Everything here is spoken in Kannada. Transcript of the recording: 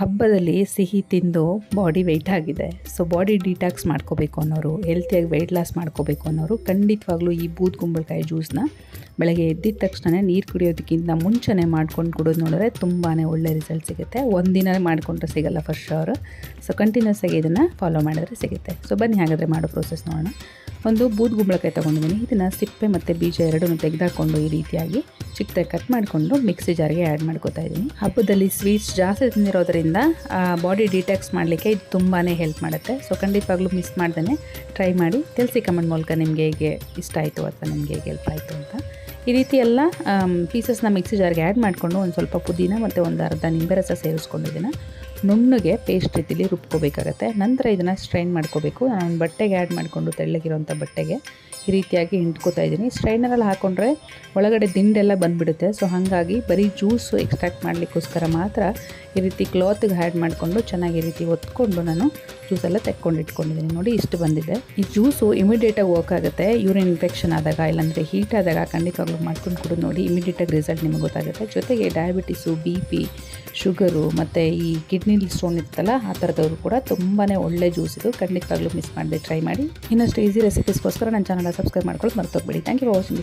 ಹಬ್ಬದಲ್ಲಿ ಸಿಹಿ ತಿಂದು ಬಾಡಿ ವೆಯ್ಟ್ ಆಗಿದೆ. ಸೊ ಬಾಡಿ ಡಿಟಾಕ್ಸ್ ಮಾಡ್ಕೋಬೇಕು ಅನ್ನೋರು ಹೆಲ್ತಿಯಾಗಿ ವೆಯ್ಟ್ ಲಾಸ್ ಮಾಡ್ಕೋಬೇಕು ಅನ್ನೋರು ಖಂಡಿತವಾಗ್ಲೂ ಈ ಬೂದ್ ಕುಂಬಳಕಾಯಿ ಜ್ಯೂಸ್ನ ಬೆಳಗ್ಗೆ ಎದ್ದಿದ ತಕ್ಷಣ ನೀರು ಕುಡಿಯೋದಕ್ಕಿಂತ ಮುಂಚೆನೇ ಮಾಡ್ಕೊಂಡು ಕುಡಿದು ನೋಡಿದ್ರೆ ತುಂಬಾ ಒಳ್ಳೆ ರಿಸಲ್ಟ್ ಸಿಗುತ್ತೆ. ಒಂದಿನ ಮಾಡಿಕೊಂಡ್ರೆ ಸಿಗಲ್ಲ ಫಸ್ಟ್ ಶೋರ್ ಸೊ ಕಂಟಿನ್ಯೂಸ್ ಆಗಿ ಇದನ್ನು ಫಾಲೋ ಮಾಡಿದ್ರೆ ಸಿಗುತ್ತೆ. ಸೊ ಬನ್ನಿ, ಹಾಗಾದರೆ ಮಾಡೋ ಪ್ರೋಸೆಸ್ ನೋಡೋಣ. ಒಂದು ಬೂದ್ ಗುಂಬಳಕಾಯಿ ತೊಗೊಂಡಿದ್ದೀನಿ. ಇದನ್ನು ಸಿಪ್ಪೆ ಮತ್ತು ಬೀಜ ಎರಡನ್ನೂ ತೆಗೆದಾಕೊಂಡು ಈ ರೀತಿಯಾಗಿ ಚಿಕ್ಕದಾಗಿ ಕಟ್ ಮಾಡಿಕೊಂಡು ಮಿಕ್ಸಿ ಜಾರ್ಗೆ ಆ್ಯಡ್ ಮಾಡ್ಕೋತಾ ಇದ್ದೀನಿ. ಹಬ್ಬದಲ್ಲಿ ಸ್ವೀಟ್ಸ್ ಜಾಸ್ತಿ ತಿಂದಿರೋದ್ರಿಂದ ಬಾಡಿ ಡಿಟಾಕ್ಸ್ ಮಾಡಲಿಕ್ಕೆ ಇದು ತುಂಬಾ ಹೆಲ್ಪ್ ಮಾಡುತ್ತೆ. ಸೊ ಖಂಡಿತವಾಗ್ಲೂ ಮಿಸ್ ಮಾಡ್ದೇ ಟ್ರೈ ಮಾಡಿ. ತಿಳಿಸಿ ಕಮೆಂಟ್ ಮೂಲಕ ನಿಮಗೆ ಹೇಗೆ ಇಷ್ಟ ಆಯಿತು ಅಥವಾ ನಿಮಗೆ ಹೇಗೆ ಹೆಲ್ಪ್ ಆಯಿತು ಅಂತ. ಈ ರೀತಿ ಎಲ್ಲ ಪೀಸಸ್ನ ಮಿಕ್ಸಿ ಜಾರ್ಗೆ ಆ್ಯಡ್ ಮಾಡಿಕೊಂಡು ಒಂದು ಸ್ವಲ್ಪ ಪುದೀನ ಮತ್ತು ಒಂದು ಅರ್ಧ ನಿಂಬೆ ರಸ ಸೇರಿಸ್ಕೊಂಡು ಇದನ್ನು ನುಣ್ಣಗೆ ಪೇಸ್ಟ್ ರೀತಿಲಿ ರುಬ್ಕೋಬೇಕಾಗತ್ತೆ. ನಂತರ ಇದನ್ನು ಸ್ಟ್ರೈನ್ ಮಾಡ್ಕೋಬೇಕು. ನಾನು ಬಟ್ಟೆಗೆ ಆ್ಯಡ್ ಮಾಡಿಕೊಂಡು ತೆಳ್ಳಗಿರೋಂಥ ಬಟ್ಟೆಗೆ ಈ ರೀತಿಯಾಗಿ ಹಿಂಡ್ಕೋತಾ ಇದ್ದೀನಿ. ಸ್ಟ್ರೈನರಲ್ಲಿ ಹಾಕ್ಕೊಂಡ್ರೆ ಒಳಗಡೆ ದಿಂಡೆಲ್ಲ ಬಂದುಬಿಡುತ್ತೆ. ಸೊ ಹಾಗಾಗಿ ಬರೀ ಜ್ಯೂಸು ಎಕ್ಸ್ಟ್ರಾಕ್ಟ್ ಮಾಡಲಿಕ್ಕೋಸ್ಕರ ಮಾತ್ರ ಈ ರೀತಿ ಕ್ಲಾತ್ಗೆ ಆ್ಯಡ್ ಮಾಡಿಕೊಂಡು ಚೆನ್ನಾಗಿ ಈ ರೀತಿ ಒತ್ಕೊಂಡು ನಾನು ಜ್ಯೂಸೆಲ್ಲ ತೆಕ್ಕೊಂಡು ಇಟ್ಕೊಂಡಿದ್ದೀನಿ. ನೋಡಿ, ಇಷ್ಟು ಬಂದಿದೆ. ಈ ಜ್ಯೂಸು ಇಮಿಡಿಯೇಟಾಗಿ ವರ್ಕ್ ಆಗುತ್ತೆ. ಯೂರಿನ್ ಇನ್ಫೆಕ್ಷನ್ ಆದಾಗ ಇಲ್ಲಾಂದರೆ ಹೀಟ್ ಆದಾಗ ಖಂಡಿತವಾಗ್ಲೂ ಮಾಡ್ಕೊಂಡು ಕುಡಿದು ನೋಡಿ ಇಮಿಡಿಯೇಟಾಗಿ ರಿಸಲ್ಟ್ ನಿಮಗೆ ಗೊತ್ತಾಗುತ್ತೆ. ಜೊತೆಗೆ ಡಯಾಬಿಟಿಸು ಬಿ ಪಿ ಶುಗರು ಮತ್ತು ಈ ಕಿಡ್ನಿ ಸ್ಟೋನ್ ಇರ್ತಲ್ಲ ಆ ಥರದವರು ಕೂಡ ತುಂಬಾ ಒಳ್ಳೆ ಜ್ಯೂಸ್ ಇದು. ಖಂಡಿತವಾಗ್ಲೂ ಮಿಸ್ ಮಾಡದೆ ಟ್ರೈ ಮಾಡಿ. ಇನ್ನಷ್ಟು ಈಸಿ ರೆಸಿಪೀಸ್ಗೋಸ್ಕರ ನನ್ನ ಚಾನಲ್ ಸಬ್ಸ್ಕ್ರೈಬ್ ಮಾಡ್ಕೊಳ್ಳೋದು ಮರ್ತೋಗ್ಬಿಡಿ. Thank you for watching